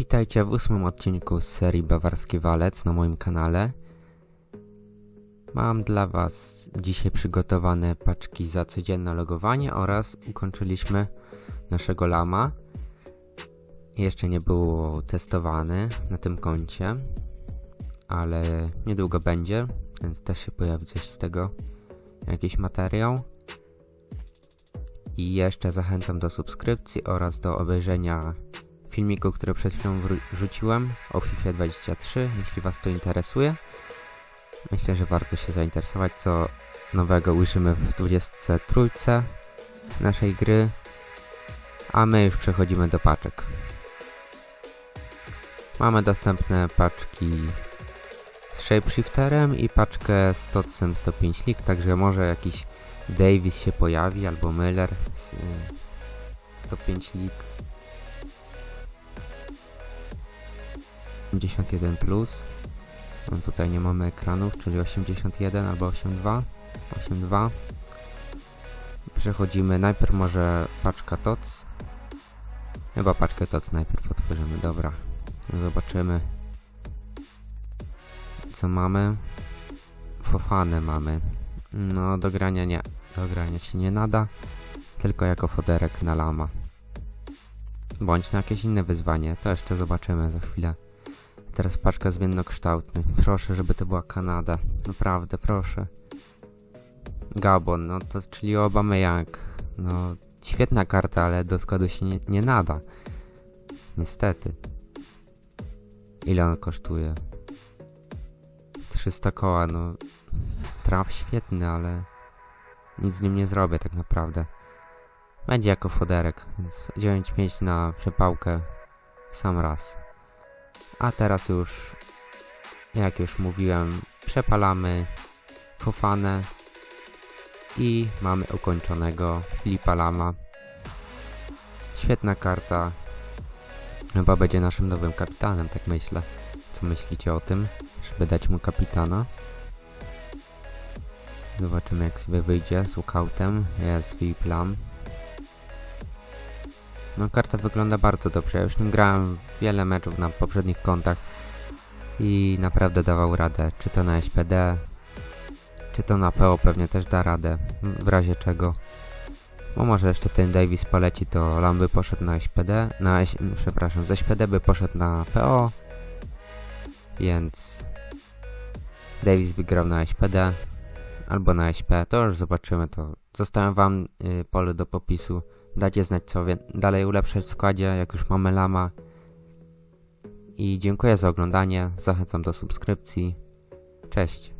Witajcie w ósmym odcinku serii Bawarski Walec na moim kanale. Mam dla Was dzisiaj przygotowane paczki za codzienne logowanie oraz ukończyliśmy naszego lama. Jeszcze nie był testowany na tym koncie, ale niedługo będzie, więc też się pojawi coś z tego, jakiś materiał. I jeszcze zachęcam do subskrypcji oraz do obejrzenia filmiku, który przed chwilą wrzuciłem o FIFA 23, jeśli Was to interesuje. Myślę, że warto się zainteresować, co nowego ujrzymy w 23 naszej gry. A my już przechodzimy do paczek. Mamy dostępne paczki z Shapeshifterem i paczkę z Totsem 105 League, także może jakiś Davis się pojawi, albo Miller z y, 105 League. 51 plus. No tutaj nie mamy ekranów, czyli 81 albo 82. 82. Przechodzimy najpierw może paczka TOC. Chyba paczkę TOC najpierw otworzymy, dobra. Zobaczymy co mamy. Fofane mamy. No do grania nie. Do grania się nie nada. Tylko jako foderek na lama. Bądź na jakieś inne wyzwanie. To jeszcze zobaczymy za chwilę. Teraz paczka zmiennokształtny. Proszę, żeby to była Kanada. Naprawdę, proszę. Gabon, no to czyli Obameyang. No, świetna karta, ale do składu się nie, nie nada. Niestety. Ile on kosztuje? 300 koła, no. Traf świetny, ale nic z nim nie zrobię tak naprawdę. Będzie jako foderek, więc 9,5 na przepałkę w sam raz. A teraz już, jak już mówiłem, przepalamy Fofanę i mamy ukończonego Filipa Lama. Świetna karta. Chyba będzie naszym nowym kapitanem, tak myślę. Co myślicie o tym, żeby dać mu kapitana? Zobaczymy jak sobie wyjdzie z lookoutem. Jest Filip Lam. No karta wygląda bardzo dobrze. Ja już nim grałem wiele meczów na poprzednich kontach i naprawdę dawał radę. Czy to na SPD, czy to na PO pewnie też da radę, w razie czego. Bo może jeszcze ten Davis poleci, to Lam by poszedł na SPD, na, przepraszam, z SPD by poszedł na PO, więc Davis wygrał na SPD albo na SP, to już zobaczymy, to zostawiam wam y, pole do popisu. Dajcie znać, co dalej ulepszać w składzie, jak już mamy lama. I dziękuję za oglądanie. Zachęcam do subskrypcji. Cześć.